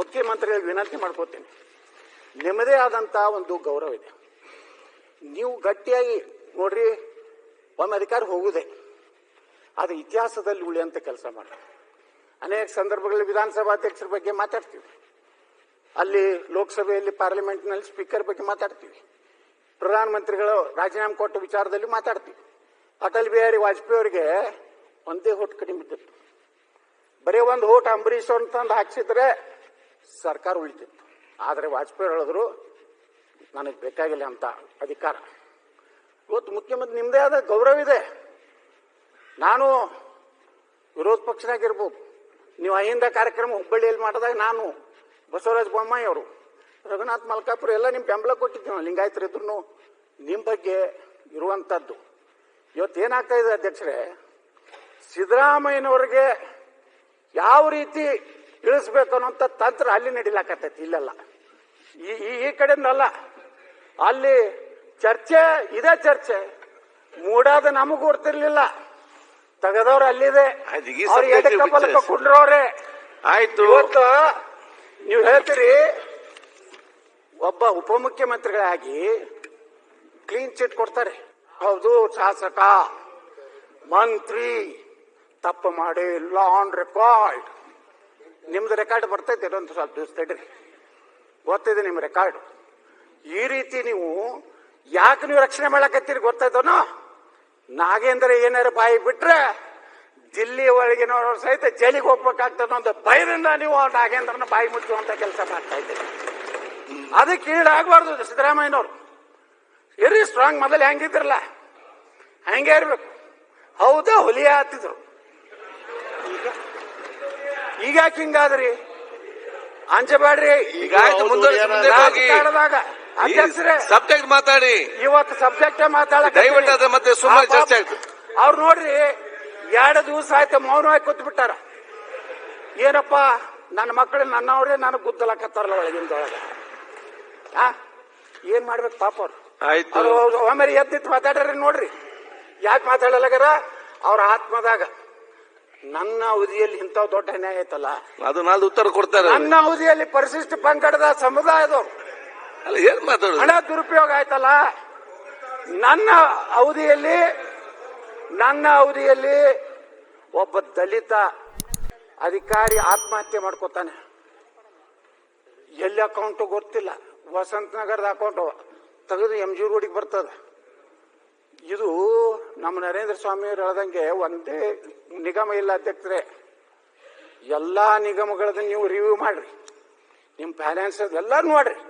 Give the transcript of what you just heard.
ಮುಖ್ಯಮಂತ್ರಿಗಳಿಗೆ ವಿನಂತಿ ಮಾಡ್ಕೋತೀನಿ. ನಿಮ್ಮದೇ ಆದಂಥ ಒಂದು ಗೌರವ ಇದೆ ನೀವು ಗಟ್ಟಿಯಾಗಿ ನೋಡ್ರಿ, ಒಮ್ಮೆ ಅಧಿಕಾರ ಹೋಗುದೇ. ಅದು ಇತಿಹಾಸದಲ್ಲಿ ಉಳಿಯಂತ ಕೆಲಸ ಮಾಡಿ ಅನೇಕ ಸಂದರ್ಭಗಳಲ್ಲಿ ವಿಧಾನಸಭಾಧ್ಯಕ್ಷರ ಬಗ್ಗೆ ಮಾತಾಡ್ತೀವಿ. ಅಲ್ಲಿ ಲೋಕಸಭೆಯಲ್ಲಿ ಪಾರ್ಲಿಮೆಂಟ್ನಲ್ಲಿ ಸ್ಪೀಕರ್ ಬಗ್ಗೆ ಮಾತಾಡ್ತೀವಿ. ಪ್ರಧಾನಮಂತ್ರಿಗಳು ರಾಜೀನಾಮೆ ಕೊಟ್ಟ ವಿಚಾರದಲ್ಲಿ ಮಾತಾಡ್ತೀವಿ. ಅಟಲ್ ಬಿಹಾರಿ ವಾಜಪೇಯಿ ಅವರಿಗೆ ಒಂದೇ ಹೋಟ್ ಕಡಿಮೆ ಇದ್ದಿತ್ತು ಬರೀ ಒಂದು ಹೋಟ್ ಅಂಬರೀಷ್ ಅಂತಂದು ಹಾಕ್ಸಿದ್ರೆ ಸರ್ಕಾರ ಉಳಿತಿತ್ತು ಆದರೆ ವಾಜಪೇಯಿ ಹೇಳಿದ್ರು, ನನಗೆ ಬೇಕಾಗಿಲ್ಲ ಅಂತ ಅಧಿಕಾರ. ಇವತ್ತು ಮುಖ್ಯಮಂತ್ರಿ ನಿಮ್ಮದೇ ಆದ ಗೌರವ ಇದೆ. ನಾನು ವಿರೋಧ ಪಕ್ಷನಾಗಿರ್ಬೋದು. ನೀವು ಅಹಿಂದ ಕಾರ್ಯಕ್ರಮ ಹುಬ್ಬಳ್ಳಿಯಲ್ಲಿ ಮಾಡಿದಾಗ ನಾನು ಬಸವರಾಜ ಬೊಮ್ಮಾಯಿ ಅವರು, ರಘುನಾಥ್ ಮಲ್ಕಾಪುರ ಎಲ್ಲ ನಿಮ್ಮ ಬೆಂಬಲ ಕೊಟ್ಟಿದ್ದೀವಿ ನಾವು ಲಿಂಗಾಯತರು ಇದ್ರು ನಿಮ್ಮ ಬಗ್ಗೆ ಇರುವಂಥದ್ದು ಇವತ್ತು ಏನಾಗ್ತಾ ಇದೆ ಅಧ್ಯಕ್ಷರೇ, ಸಿದ್ದರಾಮಯ್ಯನವ್ರಿಗೆ ಯಾವ ರೀತಿ ಇಳಿಸ್ಬೇಕು ಅನ್ನೋಂಥ ತಂತ್ರ ಅಲ್ಲಿ ನಡೀಲಾಕತ್ತೈತಿ ಇಲ್ಲೆಲ್ಲ. ಈ ಈ- ಕಡೆಯಿಂದಲ್ಲ ಅಲ್ಲಿ ಚರ್ಚೆ ಇದೇ ಚರ್ಚೆ. ಮೂಡಾದ ನಮಗೂ ಗೊತ್ತಿರ್ಲಿಲ್ಲ. ತೆಗೆದವ್ರು ಅಲ್ಲಿದೆ. ಕುಂಡ್ರವ್ರೆ? ಆಯ್ತು. ಇವತ್ತು ನೀವು ಹೇಳ್ತೀರಿ ಒಬ್ಬ ಉಪಮುಖ್ಯಮಂತ್ರಿಗಳಾಗಿ ಕ್ಲೀನ್ ಚಿಟ್ ಕೊಡ್ತಾರೆ. ಹೌದು ಶಾಸಕ ಮಂತ್ರಿ ತಪ್ಪು ಮಾಡಿ ಲಾನ್ ರೆಕಾರ್ಡ್ ರೆಕಾರ್ಡ್ ಬರ್ತೈತೆ ಒಂದು ಸ್ವಲ್ಪ ದಿವಸ ತಡ್ರಿ. ಗೊತ್ತಿದೆ ನಿಮ್ಮ ರೆಕಾರ್ಡ್ ಈ ರೀತಿ ನೀವು ಯಾಕೆ ನೀವು ರಕ್ಷಣೆ ಮಾಡಕತ್ತೀರಿ ಗೊತ್ತಾಯ್ತನೋ? ನಾಗೇಂದ್ರ ಏನಾರ ಬಾಯಿ ಬಿಟ್ರೆ ದಿಲ್ಲಿ ಒಳಗಿನವರು ಸಹಿತ ಜೈಲಿಗೆ ಹೋಗ್ಬೇಕಾಗ್ತದೆ ಒಂದು ಭಯದಿಂದ ನೀವು ನಾಗೇಂದ್ರನ ಬಾಯಿ ಮುಚ್ಚುವಂತ ಕೆಲಸ ಮಾಡ್ತಾ ಇದ್ದೀರಿ. ಅದಕ್ಕೆ ಈಡಾಗಬಾರ್ದು ಸಿದ್ದರಾಮಯ್ಯನವರು. ಇರ್ರಿ ಸ್ಟ್ರಾಂಗ್ ಮೊದಲು ಹೆಂಗಿದ್ರಲ್ಲ? ಹಂಗೆ ಇರ್ಬೇಕು. ಹೌದಾ ಹುಲಿಯ ಹತ್ತಿದ್ರು? ಈಗ ಈಗ ಯಾಕೆ ಹಿಂಗಾದ್ರಿ ಅಂಜಬೇಡ್ರಿ ಈಗ ಆಯ್ತು ಮುಂದುವರಿಸಿ ಮುಂದೆ ಹೋಗಿ ರಾಜಕಾರಣದಾಗ ಅಧ್ಯಕ್ಷರೇ ಸಬ್ಜೆಕ್ಟ್ ಮಾತಾಡಿ. ಇವತ್ತು ಸಬ್ಜೆಕ್ಟ್ ಮಾತಾಡ ದಯವಿಟ್ಟು ಅದ್ರ ಮತ್ತೆ ಸುಮ್ಮನೆ ಚರ್ಚೆ ಆಯ್ತು. ಅವ್ರು ನೋಡ್ರಿ ಎರಡು ದಿವಸ ಆಯ್ತು ಮೌನವಾಗಿ ಕೂತ್ ಬಿಟ್ಟಾರ ಏನಪ್ಪ ನನ್ನ ಮಕ್ಕಳು ನನ್ನವ್ರೆ ನನಗೆ ಒಳಗಿಂದ ಒಳಗಿಂದೊಳಗೆ. ಆ ಏನ್ ಮಾಡ್ಬೇಕು ಪಾಪ ಅವ್ರು? ಆಯ್ತು. ಒಮ್ಮೆ ಎದ್ದಿತ್ತು ಮಾತಾಡ್ರಿ ನೋಡ್ರಿ. ಯಾಕೆ ಮಾತಾಡಲಾಗರ? ಅವ್ರ ಆತ್ಮದಾಗ. ನನ್ನ ಅವಧಿಯಲ್ಲಿ ಇಂಥ ದೊಡ್ಡ ಅನ್ಯಾಯ ಐತಲ್ಲ ಅದು ನಾಲ್ದು ಉತ್ತರ ಕೊಡ್ತಾರೆ. ನನ್ನ ಅವಧಿಯಲ್ಲಿ ಪರಿಶಿಷ್ಟ ಪಂಗಡದ ಸಮುದಾಯದವರು ಅಲ್ಲ ಏನ್ ಮಾತಾಡುದು ಹಣ ದುರುಪಯೋಗ ಆಯ್ತಲ್ಲ? ನನ್ನ ಅವಧಿಯಲ್ಲಿ ನನ್ನ ಅವಧಿಯಲ್ಲಿ ಒಬ್ಬ ದಲಿತ ಅಧಿಕಾರಿ ಆತ್ಮಹತ್ಯೆ ಮಾಡ್ಕೋತಾನೆ. ಎಲ್ಲಿ ಅಕೌಂಟು ಗೊತ್ತಿಲ್ಲ. ವಸಂತ ನಗರದ ಅಕೌಂಟು ತೆಗೆದು ಎಂ ಜಿ ರೋಡಿಗೆ ಬರ್ತದೆ. ಇದು ನಮ್ಮ ನರೇಂದ್ರ ಸ್ವಾಮಿ ಅವ್ರು ಹೇಳ್ದಂಗೆ ಒಂದೇ ನಿಗಮ ಇಲ್ಲ ಅಧ್ಯಕ್ಷರೇ. ಎಲ್ಲಾ ನಿಗಮಗಳನ್ನ ನೀವು ರಿವ್ಯೂ ಮಾಡ್ರಿ. ನಿಮ್ಮ ಫೈನಾನ್ಸ್ ಎಲ್ಲ ನೋಡ್ರಿ